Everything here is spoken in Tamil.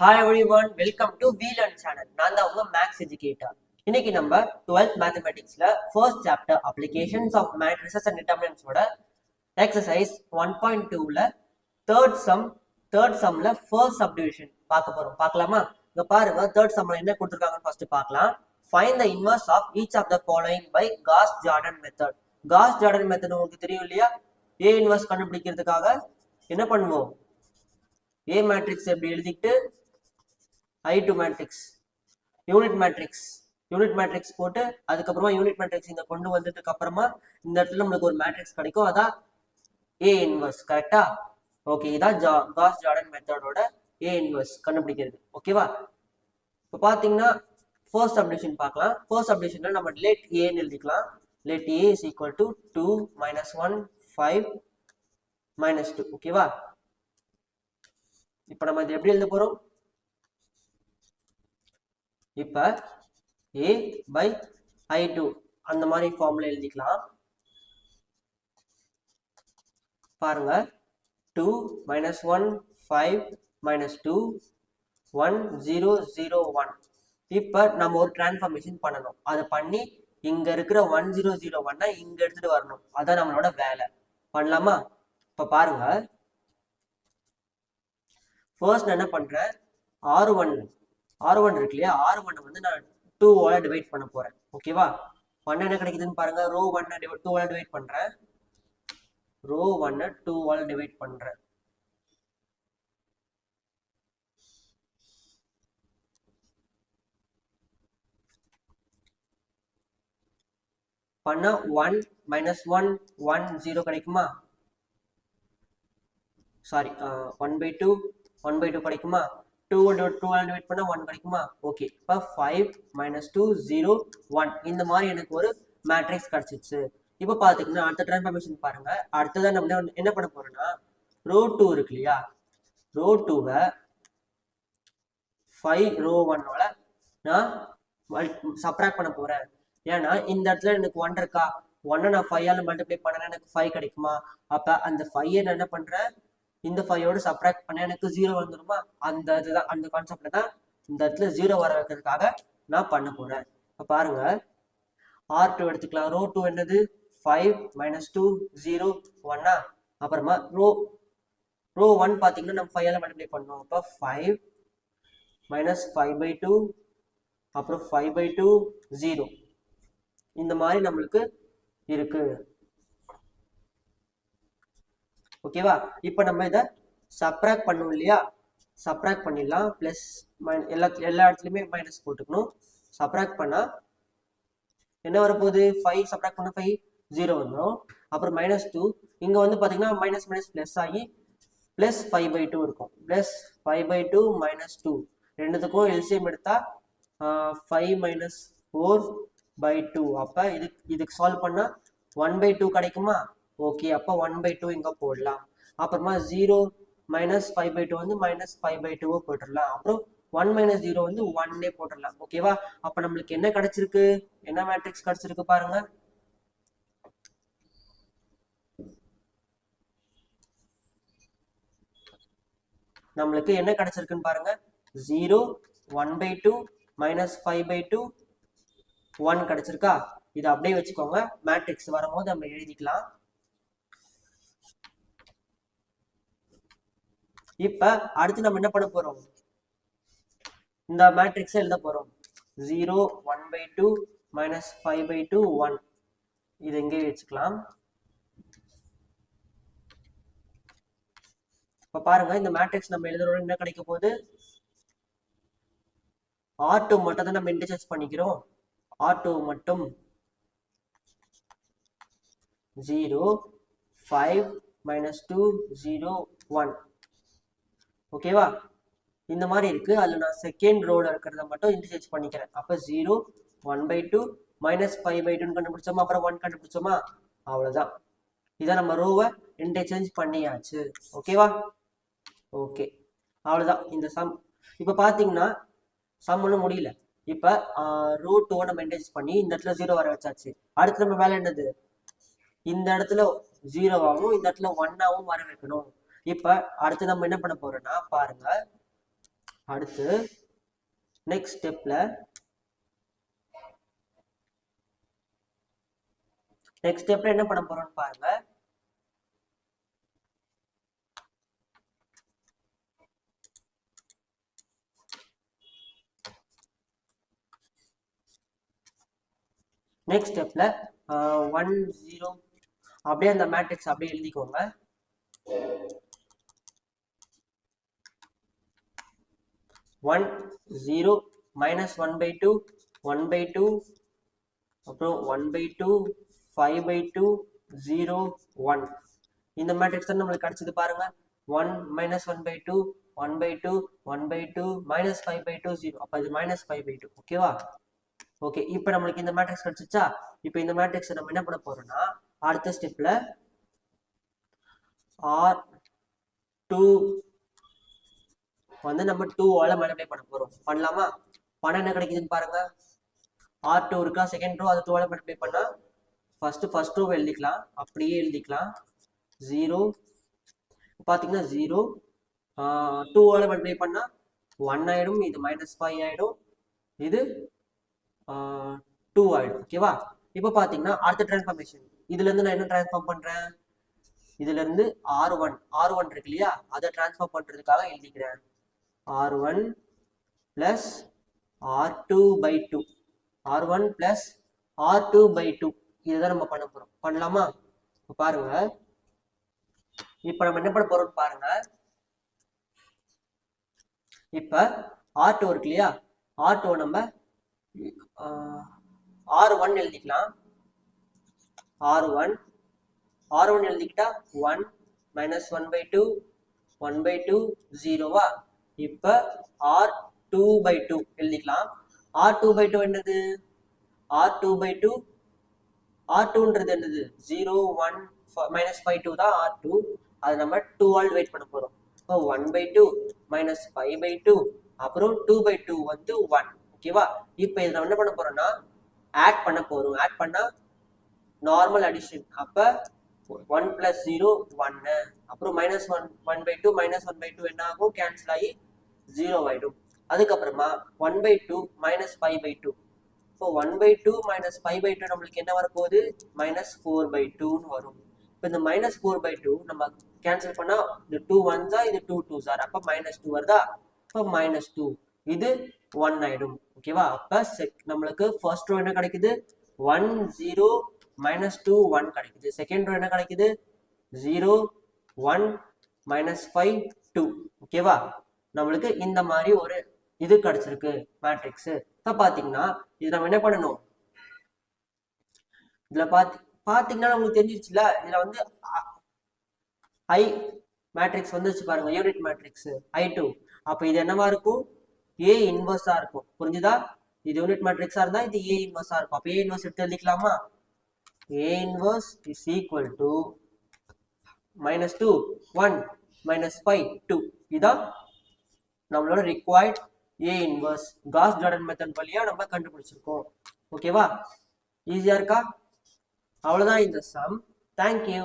Hi everyone welcome to வீலன் சேனல் நான் தான் உங்க மேக்ஸ் எஜுகேட்டர் இன்னைக்கு நம்ம twelfth மேத்தமெட்டிக்ஸ்ல first chapter applications of matrices and டிட்டர்மினன்ஸோட exercise one point டூல தேர்ட் சம் தேர்ட் சம்ல ஃபர்ஸ்ட் சப்டிவிஷன் பார்க்க போறோம். பார்க்கலாமா? இங்க பாருங்க தேர்ட் சம்ல என்ன கொடுத்துருக்காங்கன்னு ஃபர்ஸ்ட் பார்க்கலாம். Find the inverse of each of the following by Gauss Jordan method Gauss Jordan method உங்களுக்கு தெரியும் இல்லையா? ஏ இன்வர்ஸ் கண்டுபிடிக்கிறதுக்காக என்ன பண்ணுவோம்? ஏ மேட்ரிக்ஸ் எப்படி எழுதிக்கிட்டு I two matrix unit matrix unit matrix போட்டு அதுக்கப்புறமா யூனிட் மேட்ரிக்ஸ் இங்கே கொண்டு வந்ததுக்கு அப்புறமா இந்த இடத்துல நம்மளுக்கு ஒரு மேட்ரிக்ஸ் கிடைக்கும். அதான் ஏ இன்வர்ஸ் கரெக்டா ஓகே இதான் ஜா காஸ் ஜார்டன் மெத்தடோட ஏ இன்வர்ஸ் கண்டுபிடிக்கிறது. ஓகேவா இப்போ பார்த்தீங்கன்னா ஃபர்ஸ்ட் சப்டிவிஷன் பார்க்கலாம் ஃபர்ஸ்ட் சப்டிவிஷன்ல நம்ம லெட் ஏன்னு எழுதிக்கலாம். Let A is equal to two minus one five minus two ஓகேவா இப்போ நம்ம இது எப்படி எழுத போகிறோம் இப்ப ஏ பை ஐ டூ அந்த மாதிரி ஃபார்ம்ல எழுதிக்கலாம். பாருங்க. Two minus one five minus two one zero zero one இப்போ நம்ம ஒரு டிரான்ஸ்ஃபார்மேஷன் பண்ணணும். அதை பண்ணி இங்க இருக்கிற ஒன் ஜீரோ ஜீரோ ஒன்னா இங்க எடுத்துட்டு வரணும். அதான் நம்மளோட வேலை. பண்ணலாமா? இப்ப பாருங்க. ஃபர்ஸ்ட் நான் என்ன பண்ணுறேன் ஆறு ஒன் ஆர் ஒன் இருக்கு இல்லையா? ஆர் ஒன் வந்து நான் டூ ஓல டிவைட் பண்ண போறேன். ஓகேவா ஒன் என்ன கிடைக்குதுன்னு பாருங்க. ரோ ஒன்னை டூ ஓல டிவைட் பண்றேன். ரோ ஒன்னை டூ ஓல டிவைட் பண்றேன். பண்ணா one minus one one zero கிடைக்குமா? Sorry one by two one by two கிடைக்குமா? டூ டூ டிவைட் பண்ணால் ஒன் கிடைக்குமா ஓகே இப்போ five minus two zero one இந்த மாதிரி எனக்கு ஒரு மேட்ரிக்ஸ் கிடச்சிச்சு. இப்போ பார்த்தீங்கன்னா அடுத்த டிரான்ஸ்ஃபார்மேஷன் பாருங்க. அடுத்ததான் நம்ம என்ன- என்ன பண்ண போறோம்னா ரோ டூ இருக்கு இல்லையா? ரோ டூவை ஃபைவ் ரோ ஒன்னோட நான் சப்ராக்ட் பண்ண போறேன். ஏன்னா இந்த இடத்துல எனக்கு ஒன் இருக்கா? ஒன்னை நான் ஃபைவால மல்டிப்ளை பண்ணேன்னா எனக்கு ஃபைவ் கிடைக்குமா? அப்போ அந்த ஃபைவ் நான் என்ன பண்றேன்? இந்த ஃபைவோட சப்ராக்ட் பண்ண எனக்கு ஜீரோ வந்துருமா? அந்த இதுதான் அந்த கான்செப்ட்ல தான் இந்த இடத்துல ஜீரோ வர வைக்கிறதுக்காக நான் பண்ண போறேன். இப்ப பாருங்க. ஆர் டூ எடுத்துக்கலாம். ரோ டூ என்னது? ஃபைவ் மைனஸ் டூ ஜீரோ ஒன்னா அப்புறமா ரோ ரோ ஒன் பார்த்தீங்கன்னா நம்ம ஃபைவால மல்டிப்ளை பண்ணோம். அப்போ five minus five by two அப்புறம் ஃபைவ் பை டூ ஜீரோ இந்த மாதிரி நம்மளுக்கு இருக்கு. ஓகேவா இப்போ நம்ம இதை சப்ராக்ட் பண்ணுவோம் இல்லையா? சப்ராக்ட் பண்ணிடலாம். ப்ளஸ் மைன் எல்லா எல்லா இடத்துலையுமே மைனஸ் போட்டுக்கணும். சப்ராக்ட் பண்ணால் என்ன வரப்போகுது? ஃபைவ் சப்ராக்ட் பண்ண ஃபைவ் ஜீரோ வந்துடும் அப்புறம் மைனஸ் டூ இங்கே வந்து பார்த்தீங்கன்னா மைனஸ் மைனஸ் ப்ளஸ் ஆகி ப்ளஸ் ஃபைவ் பை டூ இருக்கும். Plus five by two minus two ரெண்டுத்துக்கும் எல்சிஎம் எடுத்தால் five minus four by two அப்போ இதுக்கு இதுக்கு சால்வ் பண்ணால் ஒன் பை டூ கிடைக்குமா? ஓகே அப்போ ஒன் பை டூ இங்கே போடலாம். அப்புறமா zero minus five by two வந்து மைனஸ் ஃபைவ் பை டூவை போட்டுடலாம். அப்புறம் ஒன் மைனஸ் ஜீரோ வந்து ஒன்னே போட்டுடலாம். ஓகேவா அப்போ நம்மளுக்கு என்ன கிடைச்சிருக்கு? என்ன மேட்ரிக்ஸ் கிடைச்சிருக்கு பாருங்க. நம்மளுக்கு என்ன கிடைச்சிருக்குன்னு பாருங்க. Zero one by two minus five by two one கிடைச்சிருக்கா? இதை அப்படியே வச்சுக்கோங்க. மேட்ரிக்ஸ் வரும்போது நம்ம எழுதிக்கலாம். இப்ப அடுத்து நம்ம என்ன பண்ண போறோம்? இந்த மேட்ரிக்ஸை எழுத போறோம். Zero one by two minus five by two one இது எங்கே வச்சுக்கலாம். இப்ப பாருங்க இந்த மேட்ரிக்ஸ் நம்ம எழுதுறோட என்ன கிடைக்க போகுது? ஆர் டூ மட்டும் தான் நம்ம இன்டர்சேஞ்ச் பண்ணிக்கிறோம். ஆர் டூ மட்டும் zero five minus two zero one ஓகேவா? இந்த மாதிரி இருக்கு. அதில் நான் செகண்ட் ரோல இருக்கிறத மட்டும் இன்டர்சேஞ்ச் பண்ணிக்கிறேன். அப்போ zero one by two minus five by டூன்னு கண்டுபிடிச்சோமா? அப்புறம் ஒன் கண்டுபிடிச்சோமா? அவ்வளோதான் இதான் நம்ம ரோவை இன்டர்சேஞ்ச் பண்ணியாச்சு. ஓகேவா? ஓகே. அவ்வளோதான் இந்த சம் இப்போ பார்த்தீங்கன்னா சம் ஒன்றும் முடியல. இப்போ ரூ டூவை நம்ம இன்டர்சேஞ்ச் பண்ணி இந்த இடத்துல ஜீரோ வர வச்சாச்சு. அடுத்து நம்ம வேலை என்னது? இந்த இடத்துல ஜீரோவாகவும் இந்த இடத்துல ஒன்னாவும் வர வைக்கணும். இப்ப அடுத்து நம்ம என்ன பண்ண போறோம்னா பாருங்க. அடுத்து நெக்ஸ்ட் ஸ்டெப்ல நெக்ஸ்ட் ஸ்டெப்ல என்ன பண்ண போறோம்னு பாருங்க. நெக்ஸ்ட் ஸ்டெப்ல ஒன் ஜீரோ அப்படியே அந்த மேட்ரிக்ஸ் அப்படியே எழுதிக்கோங்க. One zero minus one by two one by two அப்புறம் one by two five by two zero one இந்த மேட்ரிக்ஸ் தான் நம்மளுக்கு கிடைச்சது பாருங்க. One minus one by two one by two one by two minus five by two zero அப்போ இது மைனஸ் ஃபைவ் பை டூ ஓகேவா ஓகே இப்போ நம்மளுக்கு இந்த மேட்ரிக்ஸ் கிடைச்சிச்சா? இப்போ இந்த மேட்ரிக்ஸை நம்ம என்ன பண்ண போறோம்னா அடுத்த ஸ்டெப்ல ஆர் டூ வந்து நம்ம டூ ஆல மல்டிப்ளை பண்ண போறோம். பண்ணலாமா? பணம் என்ன கிடைக்குதுன்னு பாருங்க. ஆர் டூ இருக்கா? செகண்ட் ரோ அது டூவால மல்டிப்ளை பண்ணா ஃபர்ஸ்ட் ஃபர்ஸ்ட் ரோ எழுதிக்கலாம். அப்படியே எழுதிக்கலாம். ஜீரோ பார்த்தீங்கன்னா ஜீரோ டூ மல்டிப்ளை பண்ணா ஒன் ஆயிடும். இது மைனஸ் ஃபைவ் ஆயிடும். இது டூ ஆயிடும். ஓகேவா இப்போ பார்த்தீங்கன்னா அடுத்த டிரான்ஸ்ஃபார்மேஷன் இதுல இருந்து நான் என்ன டிரான்ஸ்ஃபார்ம் பண்றேன்? இதுல இருந்து ஆர் ஒன் ஆர் ஒன் இருக்கு இல்லையா? அதை டிரான்ஸ்ஃபார்ம் பண்றதுக்காக எழுதிக்கிறேன். R one plus R two by two R one plus R two by two இதுதான் நம்ம பண்ண போறோம். பண்ணலாமா? இப்போ பாருங்க. இப்போ நம்ம என்ன பண்ண போறோம்னு பாருங்க. இப்ப ஆர் டூ இருக்கு இல்லையா? ஆர் டூ நம்ம ஆர் ஒன் எழுதிக்கலாம். R one R one எழுதிக்கிட்டா one minus one by two one by two ஜீரோவா இப்போ ஆர் டூ பை டூ எழுதிக்கலாம். ஆர் டூ பை டூ என்னது? R two by two R டூன்றது என்னது? Zero one minus five two தான் ஆர் டூ அது நம்ம டூ ஆல் வெயிட் பண்ண போகிறோம் இப்போ one by two minus five by two அப்புறம் டூ பை டூ வந்து ஒன் ஓகேவா இப்போ இதில் நம்ம என்ன பண்ண போறோம்னா ஆட் பண்ண போறோம். ஆட் பண்ணா நார்மல் அடிஷன் அப்ப ஒன் பிளஸ் ஜீரோ ஒன்னு அப்புறம் minus one one by two minus one by two என்ன ஆகும்? கேன்சல் ஆகி ஜீரோ ஆயிடும். அதுக்கப்புறமா one by two minus five by two இப்போ one by two minus five by two நம்மளுக்கு என்ன வரப்போகுது மைனஸ் ஃபோர் பை டூன்னு வரும். இப்போ இந்த மைனஸ் ஃபோர் பை டூ நம்ம கேன்சல் பண்ணா இந்த டூ ஒன்ஸா இது டூ டூ சார் அப்போ மைனஸ் டூ வருதா? இப்போ மைனஸ் டூ இது ஒன் ஆயிடும். ஓகேவா அப்ப செக் நம்மளுக்கு ஃபர்ஸ்ட் ரோ என்ன கிடைக்குது? One zero minus two one கிடைக்குது. செகண்ட் ரோ என்ன கிடைக்குது? Zero one minus five two ஓகேவா நம்மளுக்கு இந்த மாதிரி ஒரு இது கிடைச்சிருக்கு மேட்ரிக்ஸ் இப்போ பார்த்தீங்கன்னா இது நம்ம என்ன பண்ணணும்? இதுல பாத்தி பாத்தீங்கன்னா உங்களுக்கு தெரிஞ்சிருச்சுல இதுல வந்து ஐ மேட்ரிக்ஸ் வந்துச்சு பாருங்க யூனிட் மேட்ரிக்ஸ் ஐ டூ அப்போ இது என்னவா இருக்கும்? ஏ இன்வர்ஸா இருக்கும். புரிஞ்சுதா? இது யூனிட் மேட்ரிக்ஸா இருந்தா இது ஏ இன்வர்ஸா இருக்கும். அப்ப ஏ இன்வர்ஸ் எடுத்து எழுதிக்கலாமா? A inverse is equal to minus two one minus five two இதான் நம்மளோட required A inverse Gauss Jordan method வழியா நம்ம கண்டுபிடிச்சிருக்கோம். ஓகேவா ஈஸியா இருக்கா? அவ்வளவுதான் இந்த சம் தேங்க்யூ